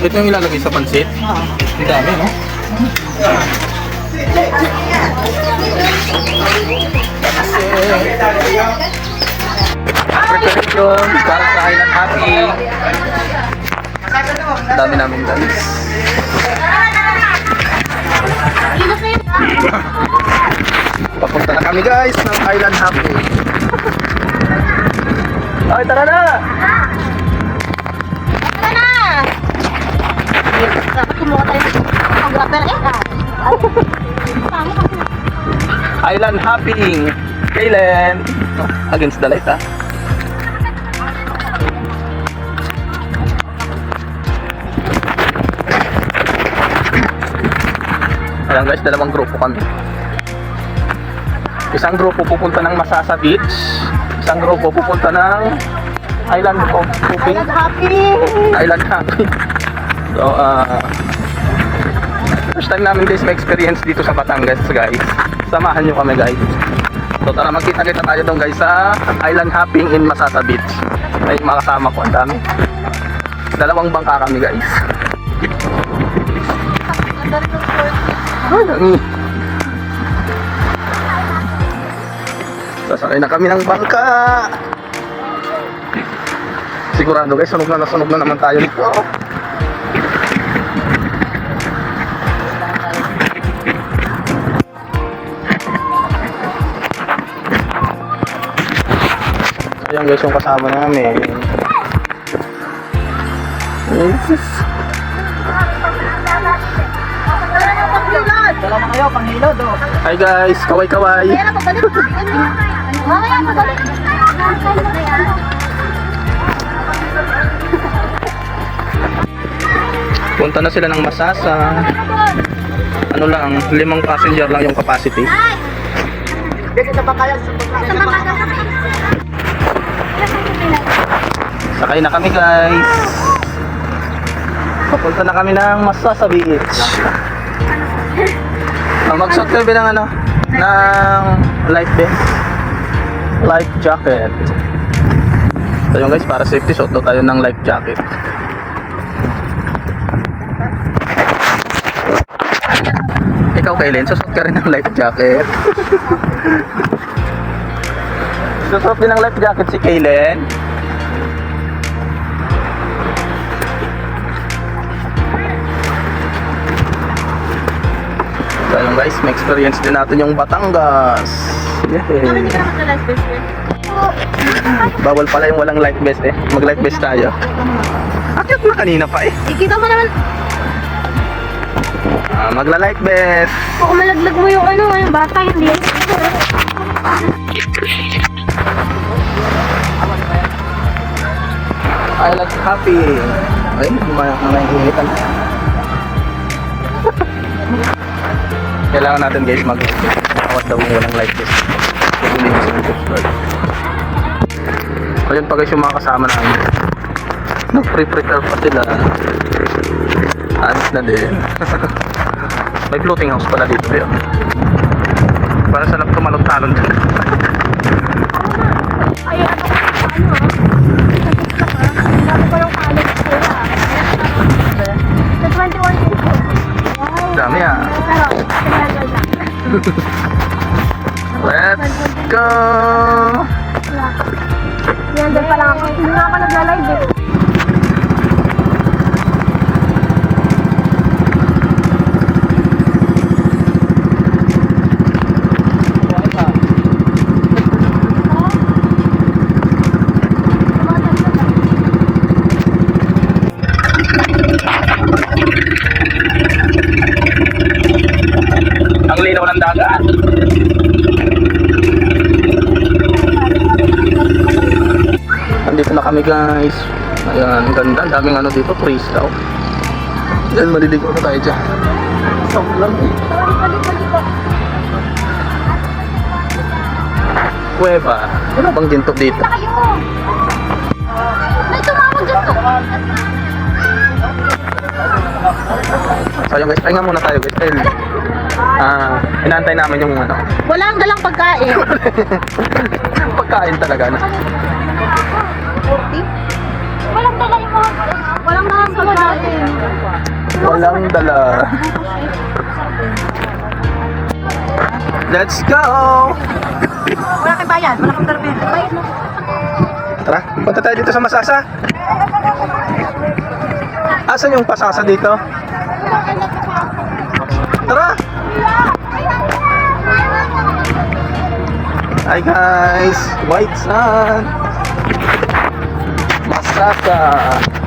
Ito yung ilalagay sa pansit? Ang dami, no? Preparation para sa Island Happy. Ang dami namin guys. Papunta na kami guys ng Island Happy. Ay, tara na! Tara na! Dapat kumuha tayo ng photographer eh. Island hopping. Kailan? Against the light ha. Ayan guys, dalawang grupo kami. Isang grupo pupunta ng Masasa Beach. Isang grupo pupunta ng Island of Hopping. Island happy! Island hopping. So, uh, first time namin guys ma-experience dito sa Batangas guys. Samahan nyo kami guys. So tara magkita-kita tayo doon guys sa island hopping in Masasa Beach. Ay mga kasama ko ang dami. Dalawang bangka kami guys. Ay, dami. Sasakay na kami ng bangka. Sigurado guys, sunog na nasunog na naman tayo dito. Ayan guys yung kasama namin. Jesus. Dala na kayo, panghilod oh. Hi guys, kaway-kaway. Kaya na pabalik. Mamaya. Punta na sila ng Masasa. Ano lang, limang passenger lang yung capacity. Sakay na kami guys. Papunta na kami ng Masasa Beach. Uh, magsuot kami ng ano, ng life vest. Life jacket. So yun guys, para safety, suot daw tayo ng life jacket. Ikaw, Kailen, susot ka rin ng life jacket. susot din ng life jacket si Kailen. So ayun guys, may experience din natin yung Batangas. Yay. Bawal pala yung walang life vest eh. Mag life vest tayo. Akit na kanina pa eh. Ikita mo naman, Ah, magla life vest. kung malaglag mo yung ano, yung bata, hindi. I like happy. Ay, may may hinitan. Kailangan natin guys mag awat daw yung walang life vest. Kung hindi Coast Guard. Ayun pa guys yung mga kasama namin. Nag-pre-prepare pa sila. Na din. may floating house pala dito yun. Para sa lang tumalon-talon dyan. Ay, ano, ano ah. Sabi ko yung college ko. Sa 21 pesos. Wow. Dami ah. Pero, sinagol na. Let's go! Yan, doon pa lang ako. Hindi nga ako nagla-live eh. Ang linaw ng dagat. Nandito na kami guys. Ayan, ang ganda. Ang daming ano dito, trees daw. Yan, maliligo na tayo dyan. Stop lang eh. Kuweba. Wala bang ginto dito? May tumawag dyan to. So yun guys, pahinga muna tayo guys. Dahil, ah, inaantay namin yung ano, Walang dalang pagkain. pagkain talaga na. 40? Walang dala yung mga... Walang dala sa mga natin. Walang dala. Let's go! Wala kang bayan, wala kang darapin. Tara, punta tayo dito sa Masasa. Asan yung pasasa dito? Tara! Hi guys! White sun! Masasa!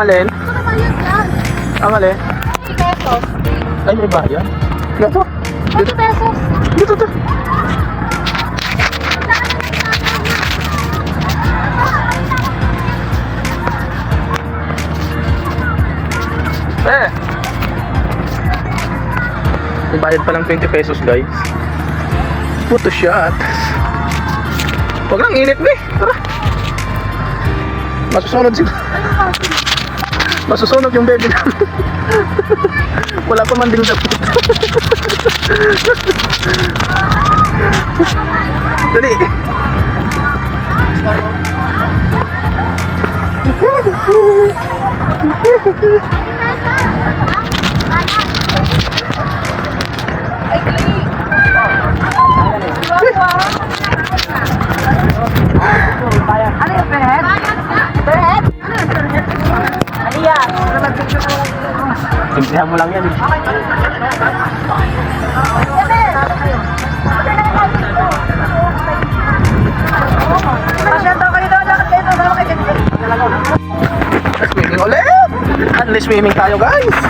Ang alin? Ano bayad yan? Ang alin? 20 pesos. Ay, may bayan? Dito? 20 pesos. Dito, dito. Eh! May bayad pa lang 20 pesos, guys. Photo shot. Huwag lang init, be. Tara. Masusunod sila. Masusunod yung baby namin. Wala pa man din sa Dali. daw, daw kayo dito. Swimming ulit! Unli swimming tayo guys!